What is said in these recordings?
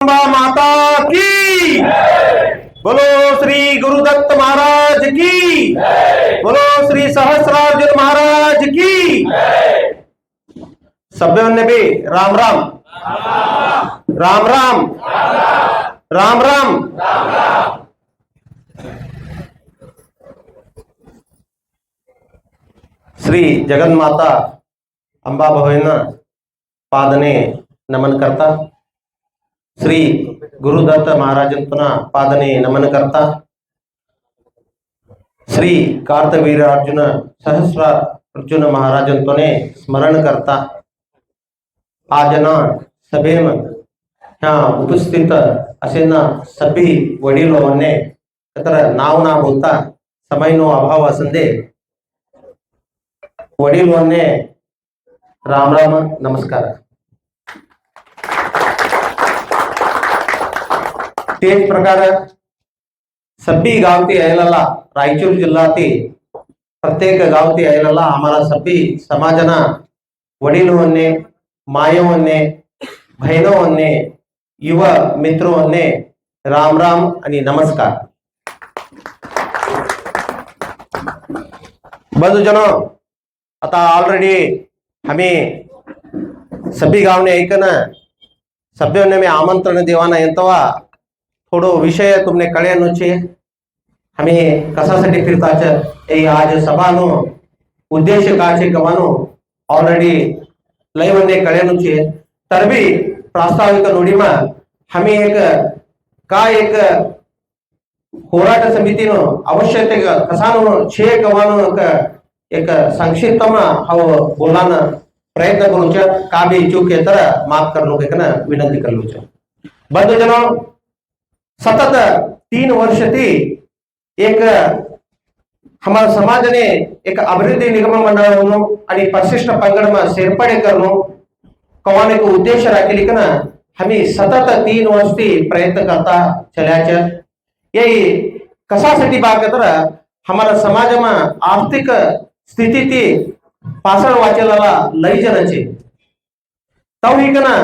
माता की। बोलो श्री गुरुदत्त महाराज की। बोलो श्री सहस्रार्जुन महाराज की। सभ्यों ने भी राम राम। राम राम। राम राम। श्री जगन्माता अंबाबाईंना पादने नमन करता। श्री गुरुदत्त महाराजांना ಶ್ರೀ ಗುರುದತ್ತ ಮಹಾರಾಜಂತನ ಪಾದನೆ ನಮನಕರ್ತ ಶ್ರೀ ಕಾರ್ತವೀರಾರ್ಜುನ ಸಹಸ್ರ ಅರ್ಜುನ ಮಹಾರಾಜಂತನೇ ಸ್ಮರಣಕರ್ತ ಆ ಜನ ಸಭೆಯ ಉಪಸ್ಥಿತ ಅಸೆನ ಸಭಿ ಒಡಿಲೋವನ್ನೇ ಅದರ ನಾವು ನಾವು ಹೋಗ್ತಾ ಸಮಯನೋ ಅಭಾವ ಸಂದೆ ಒಡಿಲೋವನ್ನೇ ರಾಮ ರಾಮ ನಮಸ್ಕಾರ तेच प्रकार सभी गाव ते यायला रायचूर जिल्हा ते प्रत्येक गाव ते यायला आम्हाला सभी समाजना वडीलवन्ने मायवन्ने होणे युव मित्रवन्ने राम राम आणि नमस्कार. बंधुजनो आता ऑलरेडी आम्ही सभी गावने ऐकनं सभ्योने मी आमंत्रण देवाना येतवा. थोड़ो विषय तुमने कड़े नुचे हमें कसा सटे फिर आज सभा उद्देश्य कार्यक्रम ऑलरेडी लाइव अने कड़े तर भी प्रास्ताविक नुडीम हमें एक का एक होराट समिति आवश्यकता कसान छेकमान एक संक्षिप्तम हव बोलान प्रयत्न करूच का भी चूक मात करूक विनंती करूच बंद जनों सतत तीन वर्ष ती एक हमारा समाज ने एक अभिवृद्धि निगम मंडळનું आणि परिशिष्ट पंगडમાં सेरपडे करणं કવાને एक ઉદ્દેશ રાખેલી કના हमी सतत तीन वर्ष ती प्रयत्न करता चल्याच्या यही कसा कशासाठी बात तर हमारा समाज समाजमा आर्थिक स्थिति ती पासळ वाचेला लई जनाची तव ही कना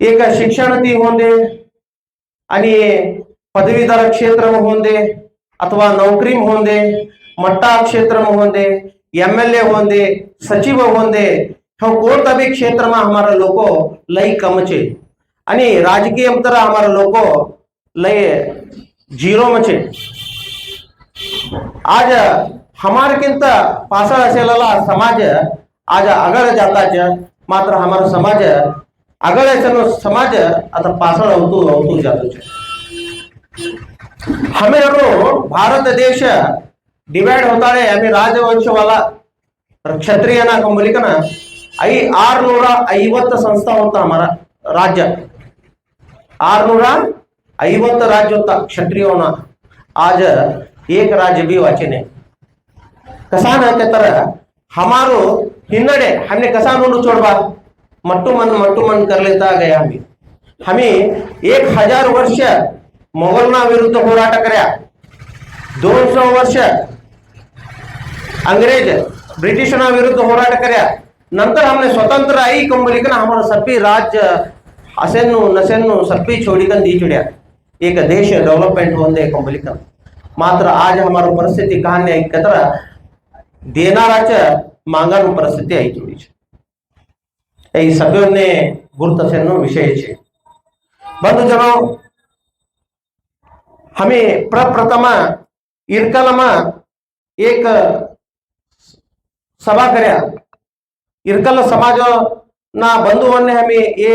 एक शिक्षण ती होंदे आणि पदवीधर क्षेत्र होऊन दे अथवा नोकरी होऊन दे मट्टा क्षेत्र होऊन दे एम एल ए होऊन दे सचिव होऊन दे हो कोणता बी क्षेत्रमा हमारा लोक लई कम छे आणि राजकीय तर हमारा लोक लय झिरो छे आज हमारकिंत पासळ असलेला समाज आज आगळ जाताच मात्र हमारा समाज आगळ આગળ ચાલો સમાજ आता પાછળ આવતું આવતું જતું છે હમેરો ભારત ದೇಶ ಡಿವೈಡ್ ಹೋಗ್ತಾಳೆ ಆಮೇಲೆ वाला ಕ್ಷತ್ರಿಯನ ಕಂಬಲಿಕನ ಐ ಆರ್ನೂರ ಐವತ್ತು ಸಂಸ್ಥಾ ಅಂತ ಮರ ರಾಜ್ಯ. ಆರ್ನೂರ ಐವತ್ತು ರಾಜ್ಯ ಹೋಗ್ತಾ ಕ್ಷತ್ರಿಯೋನ ಆಜ ಏಕ ರಾಜ್ಯ ಬಿ ವಾಚನೆ. ಕಸಾನ ಅಂತಾರ ಹಮಾರು ಹಿನ್ನಡೆ ಹಮ್ನೆ ಕಸಾನ ನೋಡು ಚೋಡ್ಬಾರ್ದು मट्टू मन मट्टू मन कर लेता गया हमें। हमें एक हज़ार वर्ष मोगलना विरुद्ध होराट कर दो सौ वर्ष अंग्रेज़ ब्रिटिश ना विरुद्ध होराट कर नंतर हमने स्वतंत्र आई कम कंबलिकन हमारा सभी राज्य हसेन्नु नसेन्नु सभी छोड़िकन दी चुड़िया। एक देश डेवलपमेंट होंदे कंबलिकन मात्र आज हमारा परिस्थिति कहानी कतर देनाराच मांगानु परिस्थिति आई चुड़ी એ સભ્યોને ગુરુ તસેનો વિષય છે બંધુજનો અમે પ્રપ્રથમ ઇરકલમાં એક સભા કર્યા ઇરકલ સમાજના બંધુઓને અમે એ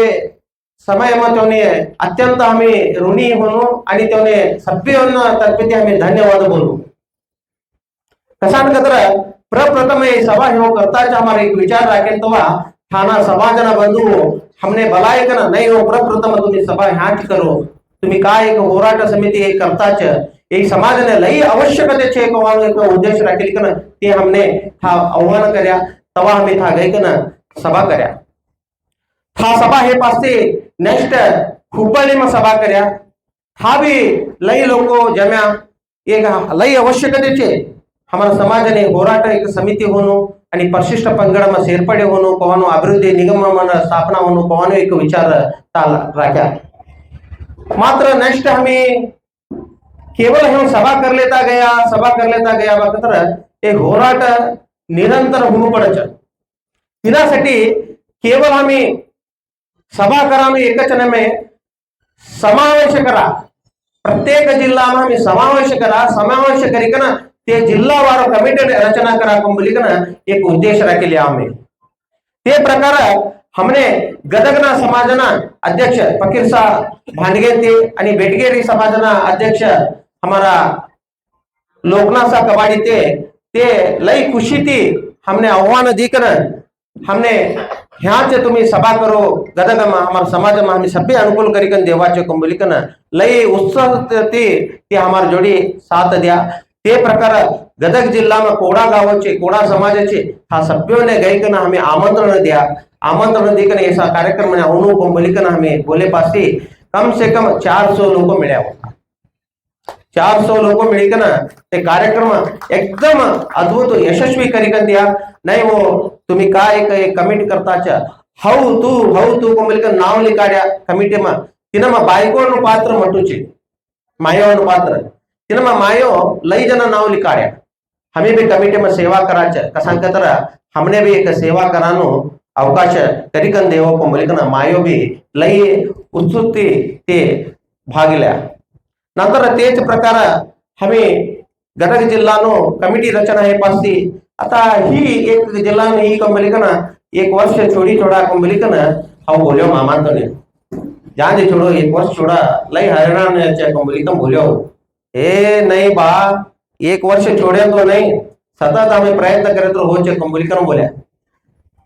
સમયમાં તેઓને અત્યંત અમે ઋણી હોનું आणि તેઓને સભ્યોના તરફેથી અમે ધન્યવાદ બોલું કસાન કદર પ્રપ્રથમ એ સભા એવો કરતા જ અમારે એક વિચાર રાખેલ તો थाना सभा जन बंद हमने बलायक नहीं हो प्रप्रथम सभा हाँ करो। तुम्हें का एक होराट समिति करता च, एक समाज ने लई आवश्यकते छे को वाले को उद्देश्य रखे लिखन ते हमने था आह्वान करया, तवा हमें था गए कन, सभा करया। था सभा हे पासे नेक्स्ट खुपाले में सभा करया। था भी लई लोगो जम्या, एक लई आवश्यकते छे। हमारा समाज ने होराट एक समिति होनो आणि परिशिष्ट पंगडामा ಸೇರ್ಪಡೆ होणं ಪವನು, ಅಭಿವೃದ್ಧಿ ನಿಗಮನ स्थापना होणं पवनो एक विचार चाल राख्या मात्र नेक्स्ट हमें ಕೇವಲ ಹೆಂಗ್ ಸಭಾ ಕರ್ಲೇತ ಗಯ ಸಭಾ ಕರ್ಲೇತ ಗಯ ಯಾಕಂದ್ರ ಈ ಹೋರಾಟ ನಿರಂತರ ಹುಡುಪಡಚ ಇದಾಸಟಿ ಕೇವಲ ಹಮಿ ಸಭಾ ಕರಾಮಿ ಏಕಚನಮೆ ಸಮಾವೇಶಕರ, ಪ್ರತ್ಯೇಕ ಜಿಲ್ಲಾ ಸಮಾವೇಶಕರ, ಸಮಾವೇಶಕರಿಕನ તે જિલ્લાવારો કમિટી રચના કરાકમ બોલીને એક ઉદ્દેશ રાખેલી અમે ते प्रकार हमने गदगना समाजना अध्यक्ष फकीर शाह भांडगे ते आणि बेटगेरी समाजना अध्यक्ष हमारा लोकनाथ शाह कबाडी थे ते लई खुशी थी हमने आह्वान दीकर हमने ह्या चे तुम्ही सभा करो गदगमा हमार समाज में हमें सभ्य अनुकूल करीकन देवाचे कुंभलिकन लई उत्साह थी ते हमारा जोडी साथ द्या. તે પ્રકાર ગદગ જિલ્લામાં કોડા ગાવો છે કોડા સમાજ છે આ સભ્યોને ગઈકને અમે આમંત્રણ દયા આમંત્રણ દીકને એસા કાર્યક્રમને અવનું પંબલિકને અમે બોલે પાસે કમ સે કમ ચારસો લોકો મળ્યા હતા ચારસો લોકો મળીને ते कार्यक्रम एकदम अद्भुत यशस्वी करीकन द्या नाही हो तुम्ही काय काय कमेंट करताच्या हौ तू हौ तू कोंबलिकन नाव लिकाड्या कमिटीमा तिनं मग बायकोनं पात्र म्हटूचे मायवानं पात्र तिनं मायो लई जण नाव लिकाड्या हमें भी कमिटी में सेवा करायचं कसा तर हमने भी एक सेवा करानो अवकाश करिकन देव को बोलिकन मायो भी लई उत्सुकते ते भागल्या नंतर तेच प्रकार आम्ही गदग जिल्हानो कमिटी रचना हे पासती आता ही एक जिल्हाने ही कंबलिकन एक वर्ष छोडी छोडा कंबलिकन हा बोल्यो मामांतने जाने छोडो एक वर्ष छोडा लई हैरान ए, नहीं बा। एक वर्ष छोड़े तो नहीं। सतत हमें प्रयत्न करे तो हो चुके मुलिकर बोले।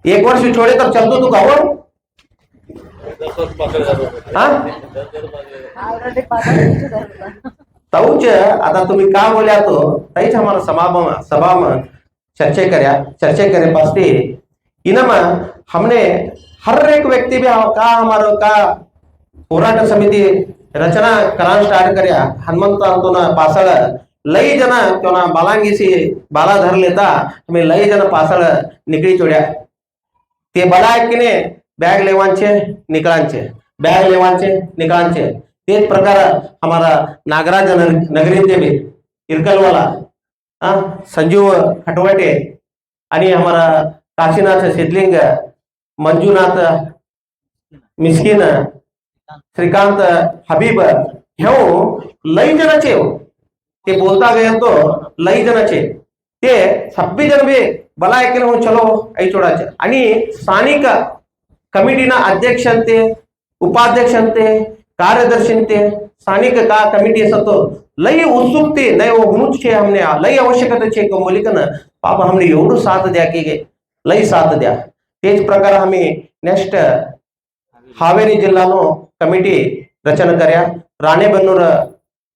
एक वर्ष छोड़े तो चल दो तू कहो आता तुम्ही का बोलया तो? तईच हमारा समापन सभा में चर्चे करे चर्चे करे पास्ते। इनम हमने हर एक व्यक्ति भी का हमारा का होराट समिति ರಚನಾ ಕಲಾಂಶ हनुमंत ಹನುಮಂತ ना पासळ लई जण किंवा बालांगीशी बाला धरलेता तुम्ही लई जण पासळ निकळी चोड्या ते बडा आहेत की नाही बॅग लेवांचे निकळांचे बॅग लेवांचे निकळांचे तेच प्रकार आम्हाला नागराज नगरीचे मी इरकलवाला संजीव खटवाटे आणि हमारा काशीनाथ सिद्धलिंग मंजूनाथ मिस्किन श्रीकांत हबीब ह्यो लई जणाचे हो. ते बोलता गए तो लई जणाचे ते सब्बी जण बी बला ऐकलं हो चलो ऐ चोडाचे आणि स्थानिक कमिटीना अध्यक्ष अंते उपाध्यक्ष अंते कार्यदर्शी अंते स्थानिक का कमिटी असतो लई उत्सुकते नाही हो हुनुच छे हमने आ, लई आवश्यकता छे को मुलिकन पाप हमने एवढं साथ द्या की गे लई साथ द्या तेच कमिटी रचना कर राणे बनूर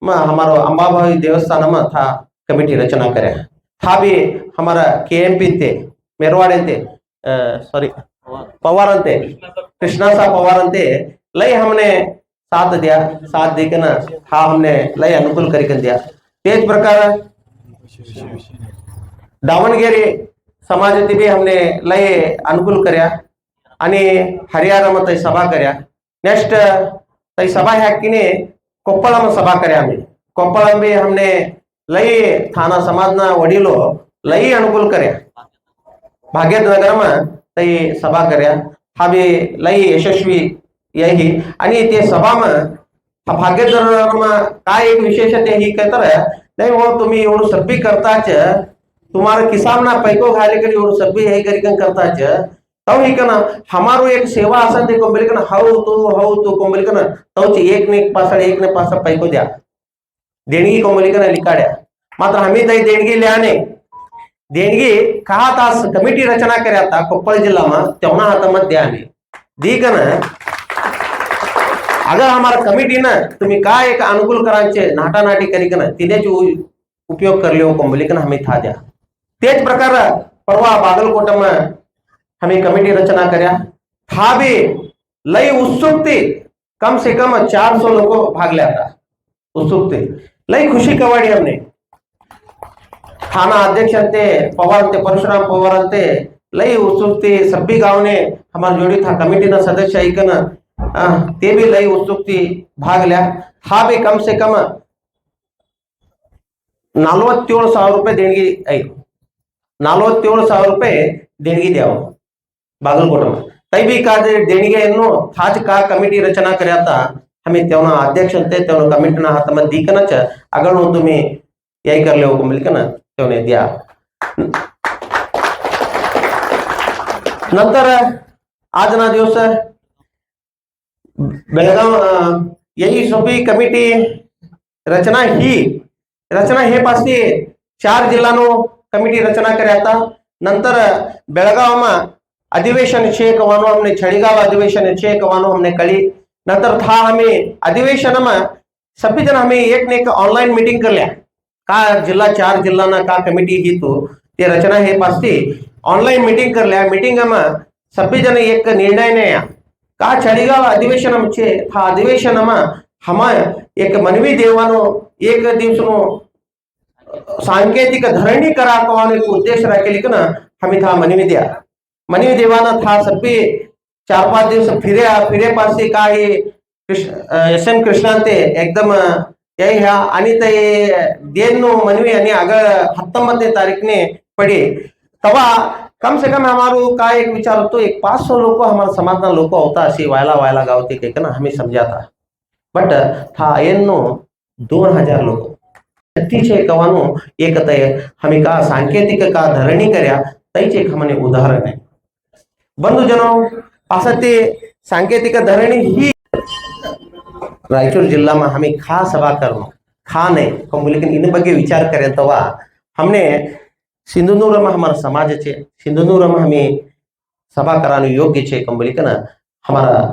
हमारो अंबाभावी देवस्थान में था कमिटी रचना कर था भी हमारा के एम थे मेरवाड़े थे सॉरी पवार अंते कृष्णा सा पवार थे लय हमने साथ दिया साथ दे ना था हमने लय अनुकूल कर दिया तेज प्रकार दावणगिरी समाज भी हमने लय अनुकूल कर हरियाणा मत सभा करया नेक्स्ट सही सभा है कि नहीं? कोप्पलम सभा करे हमने कोप्पलम भी हमने लई थाना समाज ना वडीलो लई अनुकूल करे। भाग्य द्वारा में सही सभा करे। हा भी लई यशस्वी यही। आणि ते सभा में भाग्य द्वारा में का एक विशेष ते ही कहता है नहीं तुम्ही उन सभी करता चह तुम्हारे किसान ना पैकों घायल करी उन सभी है करीकं करता चह हमारो एक सेवा आसन देखो बोले कना हाउ तो हाउ तो को बोले कना तो एक ने एक पास एक ने पास पाई दिया। देणगी को बोले कना लिकाड़ा मात्र हमें दई देणगी लेने देणगी कहा तास कमिटी रचना कर कोप्पल जिला मा तेवना हाथ मत दिया ने दीकना अगर हमारा कमिटी ना, तुम्हें का एक अनुकूल करांचे नाटा नाटी करी कना तिने जो उपयोग कर लियो को बोले कना हमें था दिया तेज प्रकार परवा बागलकोट में हमें कमेटी रचना कर। था भी उत्सुक कम से कम 400 लोग भाग लिया था। उत्सुक थे लई खुशी कवाड़ी हमने। थाना अध्यक्ष अंते पवार अंते परशुराम पवार थे लई उत्सुक थे सभी गाँव ने हमारे जोड़ी था, कमेटी ना सदस्य इकन। ते भी लई उत्सुक थी भाग लिया। था भी कम से कम ನಲ್ವತ್ತೇಳು ಸಾವಿರ ರೂಪಾಯಿ देणगी आई ನಲ್ವತ್ತೇಳು ಸಾವಿರ रुपये देणगी ದ್ಯಾವು ಬಾಗಲಕೋಟೆ ತೈಬಿ ಖಾತೆ ದೇಣಿಗೆಯನ್ನು ಹಾಜ್ ಕಾ ಕಮಿಟಿ ರಚನಾ ಕರೆಯತ ಹಮಿ तेवना ಅಧ್ಯಕ್ಷಂತೆ तेवना ಕಮಿಟಿನ ದೀಕನ ದೀಕನಚ ಅಗಳು ತುಮಿ ಯೈ ಹೋಗು ಮಿಲ್ಕನ तेवने दिया ನಂತರ ಆಜನ ದಿವಸ ಬೆಳಗಾವ್ ಯೈ ಸೊಪಿ ಕಮಿಟಿ ರಚನಾ ಹಿ, ರಚನಾ ಹೇ ಪಾಸ್ತಿ, ಚಾರ್ ಜಿಲ್ಲಾನು ಕಮಿಟಿ ರಚನಾ કર્યા ನಂತರ ಬೆಳಗಾವમાં ಅಧಿವೇಶನ हमने छड़ीगा अधिवेशन ಅಧಿವೇಶನ ವಿಷಯಕವನ್ನು हमने कली। नतर था हमें अधिवेशन में सभी जन हमें एक ने एक ऑनलाइन मीटिंग कर लिया का जिला चार जिला ना का कमिटी ही तो ये रचना है पास्ती। ऑनलाइन मीटिंग कर लिया मीटिंग में सभी जन एक निर्णय ने का छड़ीगा अधिवेशन छे? था अधिवेशन में हम एक मनवी देवानो एक दिवस नो सांकेतिक धरणी कराको उद्देश्य रखे लिखना हमें था मनवी दिया। ಮನೆಯ ದೇವಾನ ಥಾ ಸಪ್ಪಿ चार पाच दिवस फिरे फिरे पासे काय ಎಸ್ ಎನ್ ಕೃಷ್ಣ ಅಂತೆ ಎಕ್ದಮ್ ಏ ಹ್ಯಾ ಅನಿ ತೈ ದೇನ್ನು ಮನವಿ ಅನಿ ಅಗ ಹತ್ತೊಂಬತ್ತನೇ ತಾರೀಖನೆ ಪಡಿ ತವಾ कम से कम हमारो का एक विचार होतो एक पाच सौ लोक हमारा समाजना लोक होता अशी व्हायला व्हायला गावते काही ना आम्ही समजाता बट था येनो दोन हजार लोक अतिशय कवानो एकता हमी का सांकेतिक का धरणी कर्या तैच एक हमने उदाहरण आहे ಬಂಧುಜನರು ಆಸಕ್ತಿ ಸಾಂಕೇತಿಕ ಧರಣಿ ಹೀ ರಾಯಚೂರು ಜಿಲ್ಲಾમાં અમે ખા સભા કરનો ખા ને કમ લેકિન ઇન બગે વિચાર કરે તો વા. हमने સિંધુનૂરમાં અમારા સમાજ છે. સિંધુનૂરમાં અમે સભા કરવાનું યોગ્ય છે. કમ લેકિન અમારા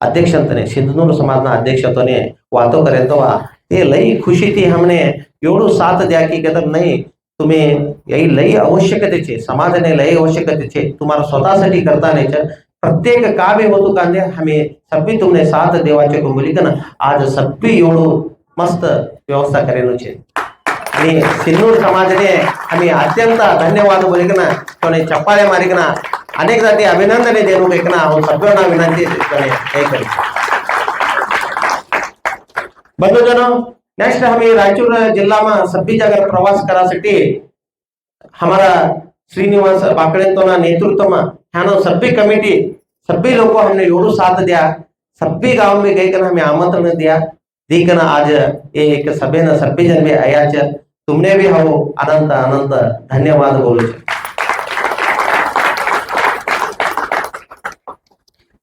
અધ્યક્ષંતને સિંધુનૂર સમાજના અધ્યક્ષંતને વાતો કરે તો વા. તે લઈ ખુશીથી हमने એવડું સાથ દ્યા કે કદર નહીં तुम्ही याही लई आवश्यकतेचे समाजाने लई आवश्यकतेचे तुम्हाला स्वतःसाठी करता नाही प्रत्येक कामे होतो कांदे आम्ही सभी तुमने साथ देवाचे कुंभली आज सभी एवढं मस्त व्यवस्था करेल છે आणि सिन्नूर समाजने आम्ही अत्यंत धन्यवाद बोलिक ना कोणी चप्पाळे मारी ना अनेक जाती अभिनंदने देणू का ना हो सगळ्यांना विनंती कोणी हे बंधुजनो नेक्स्ट हमें रायचूर जिल्हा में सभी जगह प्रवास करासाठी हमारा श्रीनिवास बाकड़े ना नेतृत्व में ह्यानो सभी कमिटी सभी लोगों हमने एवढू साथ दिया सभी गांव में गई कर हमें आमंत्रण दिया दी कर आज ये एक सभे न सभी जन भी आया छ तुमने भी हो अनंत अनंत धन्यवाद बोलो छ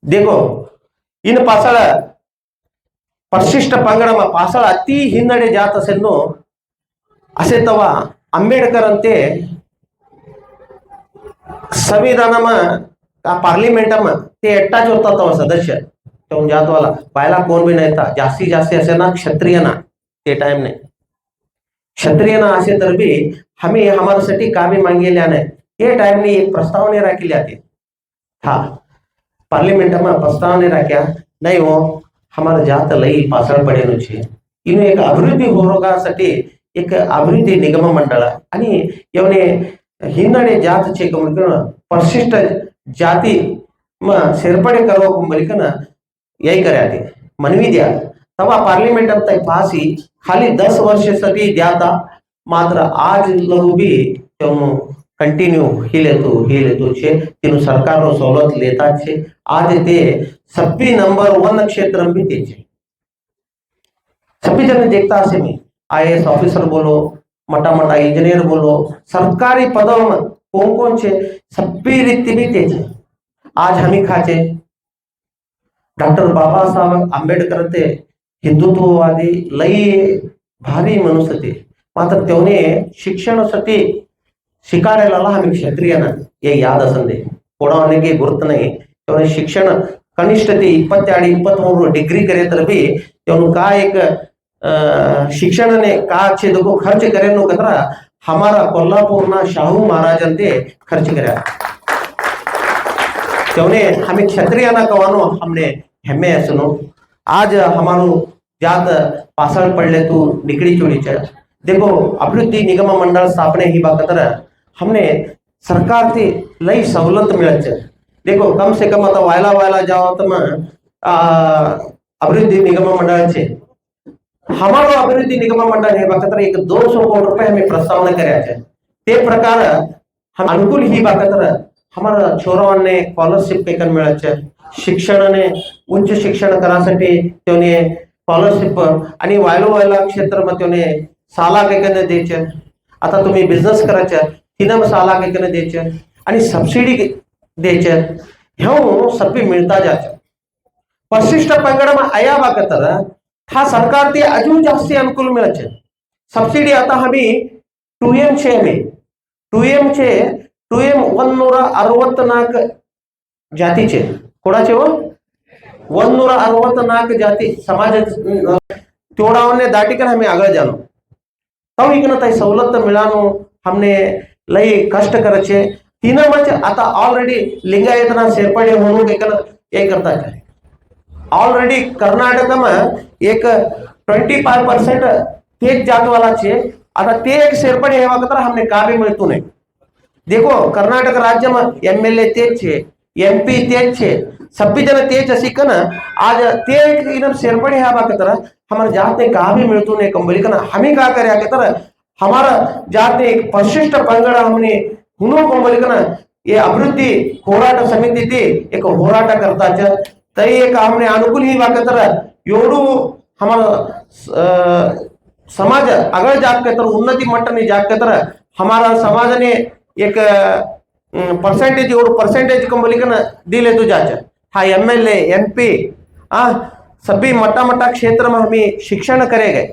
देखो इन पासळ ಪರಿಶಿಷ್ಟ पंगड़ पास अति हिन्डे जात ಅಸೆತವ ಅಂಬೇಡ್ಕರ್ ಅಂತೆ ಸಂವಿಧಾನಮ ಆ ಪಾರ್ಲಿಮೆಂಟಮ ते एकटाच होता सदस्य तो जातवाला पायला कोण बी नाही जास्ती जास्ती असे ना क्षत्रिय ना ते टाइम ने क्षत्रिय ना असे तर भी बी आम्ही हमारासाठी कामे मागितल्या नाही टाइम ने एक प्रस्ताव ने प्रस्तावने राखिल्या ते हा प्रस्ताव ने राख्या नहीं हो हमारा जात लई पासळ पडेल छे इनो एक अभिवृद्धी होरोगासाठी एक अभिवृद्धी निगम मंडळ आणि एवढे ಹಿನ್ನಡೆ ಜಾತಿ ಚೇಕ ಮುಲಿಕನ ಪರಿಶಿಷ್ಟ ಜಾತಿ ಮ ಸೇರ್ಪಡೆ ಕರುವ ಮುಲಿಕನ ಯೈಕರೆ ಆಗಿ ಮನವಿ ದ್ಯಾ ತವ ಪಾರ್ಲಿಮೆಂಟ್ ಅಂತ ಪಾಸಿ ಖಾಲಿ ದಸ್ ವರ್ಷ ಸತಿ ದ್ಯಾತ ಮಾತ್ರ ಆಜ್ ಲಗು ಬಿ તેઓનું કન્ટિન્યુ હી લેતું હી લેતું છે તેનું સરકારનો સવલત લેતા છે આ રીતે सप्पी नंबर वन क्षेत्र भी तेज़ी सभी जन देखता से मैं आईएएस ऑफिसर बोलो मोटा मोटा इंजीनियर बोलो, सरकारी पदों में कौन कौन छे सभी रीति भी तेज है। आज हम ही खाचे डॉक्टर बाबा साहब आंबेडकर थे, हिंदुत्ववादी, लई भारी मनुष्य थे। मात्र शिक्षण सती शिकारे लाला क्षेत्रीय ये याद असंदे थोड़ा होने के नहीं शिक्षण ಕನಿಷ್ಠತೆ ಇಪ್ಪತ್ತೆರಡು ಇಪ್ಪತ್ತ್ಮೂರು ಡಿಗ್ರಿ ಕರೆತರಬಿ ಇವನು ಕಾಯಕ ಶಿಕ್ಷಣನೇ ಕಾ ಕ್ಷೇತ್ರಕ್ಕೂ ಖರ್ಚು ಕರೆ ಅನ್ನೋಕಂದ್ರ हमारा कोल्हापुर ना शाहू महाराज ಖರ್ಚು खर्च कर हमें क्षत्रियना कहानो हमने हेमे सुनो आज हमारो जात पाषाण पड़ ले तू निकली चोरी चल देखो अभिवृद्धि निगम मंडल स्थापने ही बाकतर हमने सरकार से लई सवलत मिलत देखो कम से कम आता वायला वायला जाओ तर मग अभिवृद्धि निगम मंडळाचे हमारा अभिवृद्धि निगम मंडळ हे बाकातर एक दोन सौ कोटी रुपये हमें प्रस्तावना करायचे ते प्रकार हम अनुकूल ही बाकातर हमारा छोराओं ने स्कॉलरशिप पेकन मिळायचे शिक्षणाने उच्च शिक्षण करासाठी त्याने स्कॉलरशिप आणि वायलो वायला क्षेत्र मग त्याने साला पेकन द्यायचे आता तुम्ही बिझनेस करायचे तिनं साला पेकन द्यायचे आणि सबसिडी सर्पी मिलता जाच परशिष्ट पंगड़ में आया वाकतर हा सरकार अजू जास्ती अनुकूल मिलच सबसिडी आता हमी टू एम चे हमी टू एम चे टू एम वन नूरा अरवत्नाक जाती वो वन नूरा अरवत्नाक जाती समाज तोड़ा ने दाटी कर हमें आगे जानो तब तो इकन तई सवलत मिला हमने लई कष्ट कर तिना म्हणजे आता ऑलरेडी लिंगायतना शेरपडे म्हणून एक करता काय ऑलरेडी कर्नाटक एक ट्वेंटी फाय पर्सेंट तेच जातवालाचे, आता ते एक शेरपडे हे वागत हमने काबी मिळतो नाही देखो, कर्नाटक राज्य मग एमएलए तेच छे एमपी तेच छे सभी जन तेज असी कन आज ते इनम शेरपडे हा बाकतर हमार जात ने कहा भी मिळतो नहीं कंबली कन हमी का करया कतर हमार जात ने एक परशिष्ट पंगड़ हमने हुनो कंबली कन ये अभिवृद्धी ಹೋರಾಟ ಸಮಿತಿ ती एक ಹೋರಾಟ करताच तरी एक हमने अनुकूल ही वाकतर एवढू हमारा अं, समाज आगळ जात के तर उन्नती मट्टनी जात के तर हमारा समाजने एक पर्सेंटेज एवढं पर्सेंटेज कंबली कन दिले तुझ्याच्या हा एम एल एम पी आ सभी मोठा मोठा क्षेत्र में हमें शिक्षण करे गए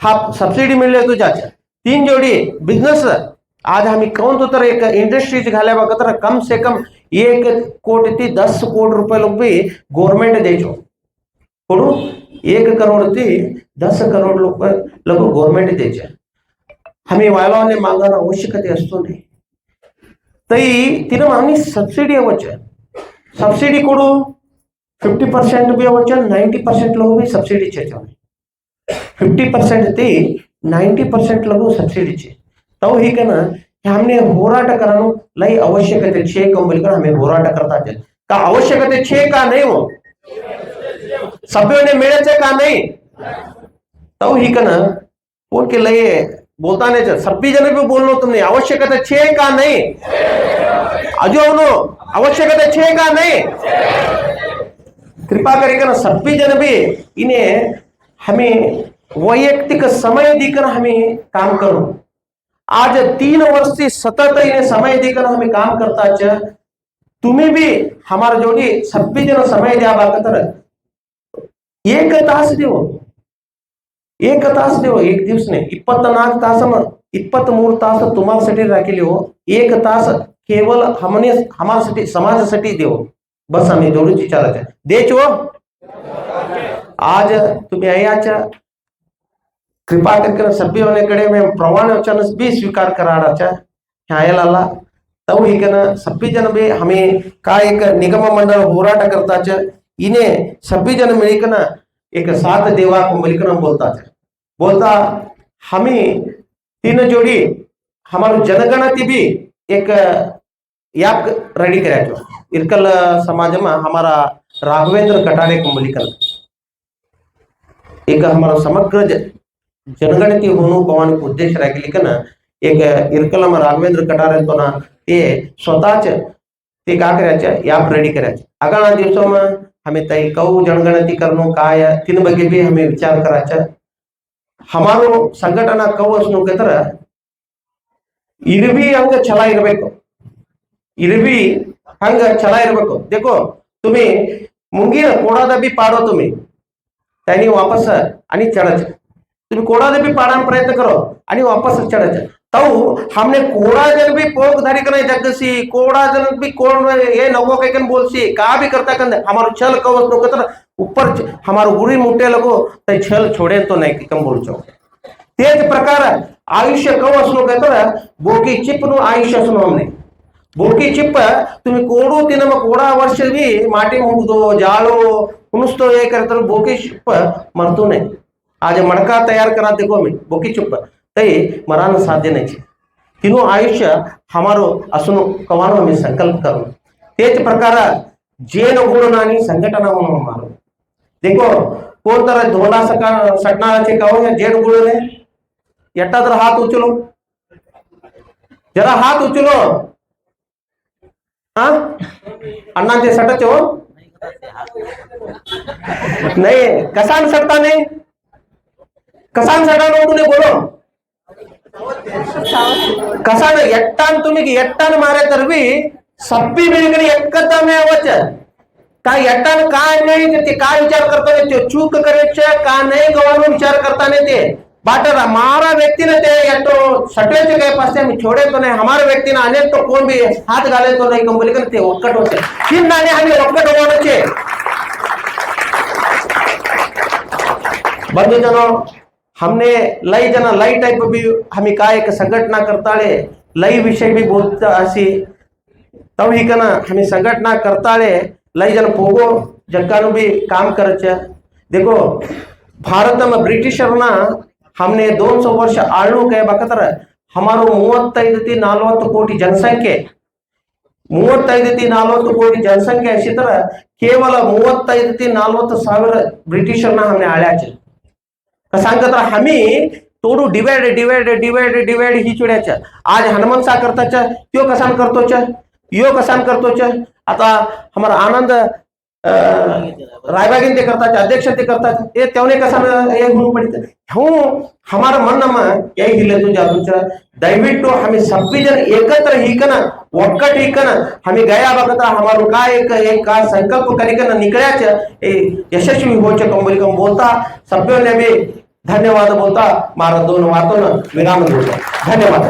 हा सब्सिडी मिळले तुझ्याच्या तीन जोडी बिझनेस आज आम्ही काउन तो तर एक इंडस्ट्रीज घालायबाग तर कम से कम एक कोट ती दस कोट रुपये लोग भी गोरमेंट देचो कोडू एक करोड ती दस करोड लोक लोक गोरमेंट देचे हमी वायलाने मागणार आवश्यकता असतो नाही तई तिनं मागणी सबसिडी अवचन सबसिडी कोडू फिफ्टी पर्सेंट भी अवचन नाईन्टी पर्सेंट लोक भी सबसिडी चेचा फिफ्टी परसेंट ती नाईन्टी पर्सेंट लोक सबसिडी चेचा पर्सेंट लगू सबसिडी છે तो ही का ना हमने होराट करानो लई आवश्यकते छे कंपनी का हमें होराट करता है का आवश्यकते छे का नहीं हो सभ्यों ने मिले छे का नहीं तो ही का ना बोल के लई बोलता नहीं छे सभी जने भी बोलनो तुमने आवश्यकते छे का नहीं अजो ಅವನು ಅವಶ್ಯಕತೆ छे का नहीं कृपा करके ना सभी जन भी इन्हें हमें आज तीन वर्ष से सतत इन्हें समय देकर हमें काम करता છે तुम्हें भी, हमारा जोड़ी सभी जन समय दिया बाकतर एक तास देव एक तास देव एक दिवस ने इपत्नाक तास इपत्त मूर तास तो तुम्हारा साठी रखे लियो। एक तास केवल हमने, हमारा साठी समाज साठी देव बस हमें आम्ही जोडूच चाहे देखो। आज तुम्हें आया चाहे कृपा करके सभ्य होने कडे में प्रमाण वचन भी स्वीकार कराडाच्या ह्याला तव हिकन सभी जन भी हमें का एक निगम मंडळ होराट करताच इने सभी जन मिळकन एक साथ देवा को मिलकर बोलता बोलता, हमें तीन जोड़ी, हमारो जनगणति भी एक, याप रेडी करायचो इरकल समाज में हमारा राघवेंद्र कटारे को मिलकर एक हमारा समग्र ಜನಗಣತಿ होने ಪವನ್ उद्देश्य ರಾಗಲಿಕ್ಕನ ಈಗ ಇರ್ಕಲ್ ನಮ್ಮ ರಾಘವೇಂದ್ರ ಕಟಾರ ಅಂತೋನ ते स्वतःच ते का या ॲप रेडी करायचं आगाणा में हमें तय कऊ जनगणति करनो काय तीन बगे भी हमें विचार करायचा हमारो ಸಂಘಟನಾ ಕವು ಅಸ್ನು ಕತರ ಇರ್ಬಿ ಹಂಗ ಛಲ ಇರಬೇಕು. ಇರ್ಬಿ ಹಂಗ देखो तुम्हें मुंगीर कोड़ा बी पाडो तुम्हें त्यांनी वापस आनी चढ़ तुम्ही कोड़ा भी पाड़ा प्रयत्न करो आणि वापस चढायचं. तो हमने कोड़ा जन भी पोक धारी कने जगसी कोड़ा जन भी कोण ये नको के कन बोलसी का भी करता कन हमारो छल कवस नो कतर ऊपर हमारो गुरी मुटे लगो ते छल छोड़े तो नहीं कम बोलचो. तेच प्रकार आयुष्य कवस नो कतर बोकी चिप नो आयुष्य सुनो हमने. बोकी चिप तुम्ही कोडू तिनं मग कोडा वर्ष बी माटी मुगदो जाळो कुणसतो हे करतो बोकी चिप मरतो नाही. आज मडका तयार करा देखो मी बोकी चिप तई मरान साध्य नहीं. छे तीनों आयुष्य हमारो असुनो कवानो हमें संकल्प करो. तेज प्रकार जेन गुण नानी संघटना म्हणून हमारो देखो धोला सका सटणाराचे कहो या जेन गुण ने तर हात उचलो. जरा हात उचलो. हा? अण्णा ते सटच कसान सड़ा नोट ने बोलो। कसान ಕಸಾನ್ ನೋಡು ಬೋಲೋ ಕಸಾನ ಎಟ್ಟಾನ್ ತುಮಿಗೆ ಎಟ್ಟಾನ್ ಮಾರೆ ತರ್ವಿ सप्पी बिलकडी एकदम यावचं काय येताना काय नहीं करते काय विचार करता येते चूक करायचे का नहीं गव्हाणून विचार करता नहीं येते बाट हमारा व्यक्ति ने ते या तो सटे से गए पास में, छोड़े तो नहीं, हमारे व्यक्ति ने आने तो कौन भी हाथ गाले तो नहीं कंबल करते वक्कट होते फिर नाने हमें वक्कट होना चाहिए जनों हमने लई जन लई टाइप भी हमें काय एक संघटना करताळे लई विषय भी बोलत असी तब ही कना हमें संघटना करताळे लई जन पोगो जग्गानु भी काम करच देखो भारत में ಬ್ರಿಟಿಷರ್ನ हमने 200 ವರ್ಷ ಆಳ್ನು ಕೈ ಬಕತರ ಹಮಾರು ಮೂವತ್ತೈದು ತಿ ನಲವತ್ತು ಕೋಟಿ ಜನಸಂಖ್ಯೆ ಮೂವತ್ತೈದು ತಿ ನಲವತ್ತು ಕೋಟಿ ಜನಸಂಖ್ಯೆ ಹಸಿತರ ಕೇವಲ ಮೂವತ್ತೈದು ತಿ ನಲವತ್ತು ಸಾವಿರ ಬ್ರಿಟಿಷರ್ನ हमने आळ्याचे सांगत राहा हमी तोडू डिवाइड डिवाइड डिवाइड डिवाइड ही चिड्याच्या. आज हनुमान सा यो त्यो कसान च यो कसान करतोच आता हमारा आनंद रायबागिन ते करतात अध्यक्ष ते करतात ते तेवने कसा हे म्हणून पडित हो हमार मन नम हे हिले तुझ्या तुमच्या ही कन ಸಬ್ಬಿಜನ ಏಕತ್ರ ಹೀಕನ ಒಕ್ಕಟ ಹೀಕನ ಹಮಿ ಗಯಾ एक एक ಕಾ ಏಕ ಏಕ ಕಾ निकळ्याच यशस्वी ನಿಕಳ್ಯಾಚ ಯಶಸ್ವಿ ಹೋಚ बोलता ಬೋಲ್ತಾ ಸಭ್ಯೋನ್ಯ धन्यवाद बोलता मारा दोन वातोन विराम धन्यवाद.